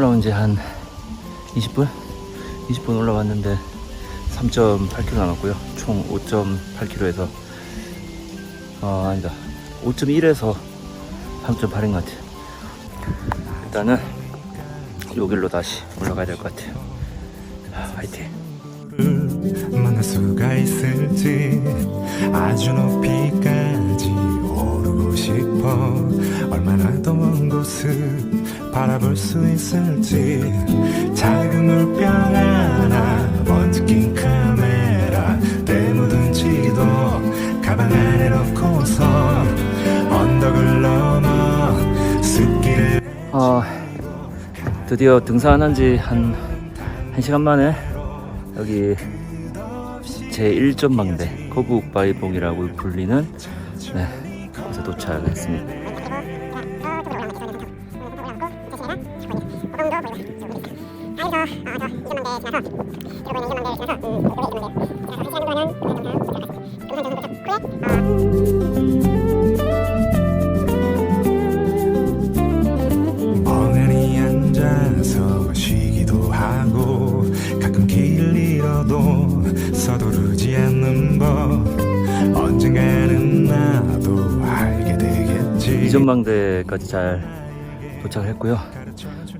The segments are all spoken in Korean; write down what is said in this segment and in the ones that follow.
한 20분? 20분 올라왔는데 3.8km 남았고요. 총 5.8km에서 어 아니다 5.1에서 3.8인 것 같아요. 일단은 요 길로 다시 올라가야 될 것 같아요. 아, 화이팅. 만날 수가 있을지 아주 오르고 싶어. 얼마나 더 먼 곳을 바라볼 수 있을지. 작은 물병 하나 먼지 낀 카메라 때 묻은 지도 가방 안에 넣고서 언덕을 넘어 숲길을 어, 드디어 등산한 지 한 1시간 만에 여기 제 1전망대 거북바위봉이라고 불리는 네, 곳에 도착했습니다. 멍하니 앉아서 쉬기도 하고 가끔 길 잃어도 서두르지 이전망대까지 잘 도착했고요.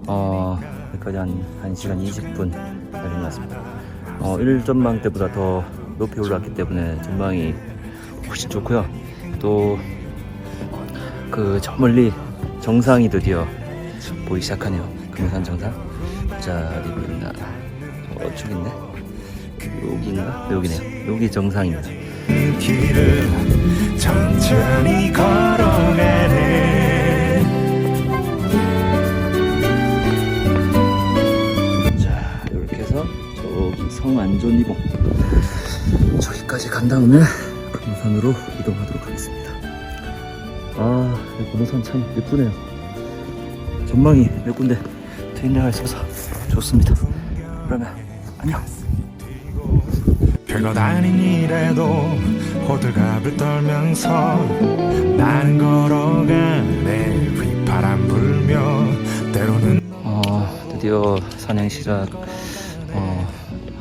어, 여기까지 한 1시간 20분 걸린 것 같습니다. 어, 1전망대보다 더 높이 올라왔기 때문에 전망이 훨씬 좋고요. 또 그 저 멀리 정상이 드디어 보이기 시작하네요. 금산 정상. 자, 어디 보이나? 저쪽 있네. 여기인가? 여기네요. 여기 정상입니다. 성안존이봉 저기까지 간 다음에 금산으로 이동하도록 하겠습니다. 아 여기 금산 참 예쁘네요. 전망이 몇 군데 트인데가 있어서 좋습니다. 그러면 안녕. 별것 아닌 일에도 호들갑을 떨면서 나는 걸어가네. 휘파람 불며 때로는 어, 드디어 산행 시작. 어,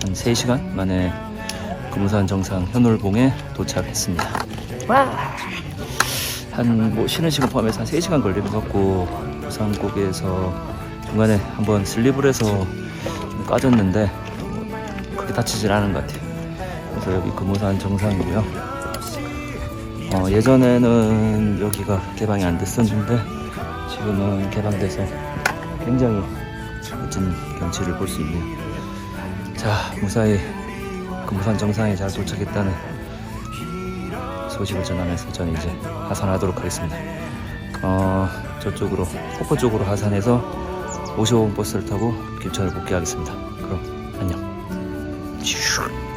한 3시간 만에 금산 정상 현올봉에 도착했습니다. 한 뭐 쉬는 시간 포함해서 한 3시간 걸린 것 같고 부산고개에서 중간에 한번 슬립을 해서 좀 까졌는데 뭐 크게 다치질 않은 것 같아요. 그래서 여기 금호산 정상이고요. 어, 예전에는 여기가 개방이 안 됐었는데 지금은 개방돼서 굉장히 멋진 경치를 볼 수 있네요. 자, 무사히 금산 정상에 잘 도착했다는 소식을 전하면서 저는 이제 하산하도록 하겠습니다. 어, 저쪽으로, 폭포 쪽으로 하산해서 55번 버스를 타고 김천을 복귀하겠습니다. 그럼 안녕. 슈.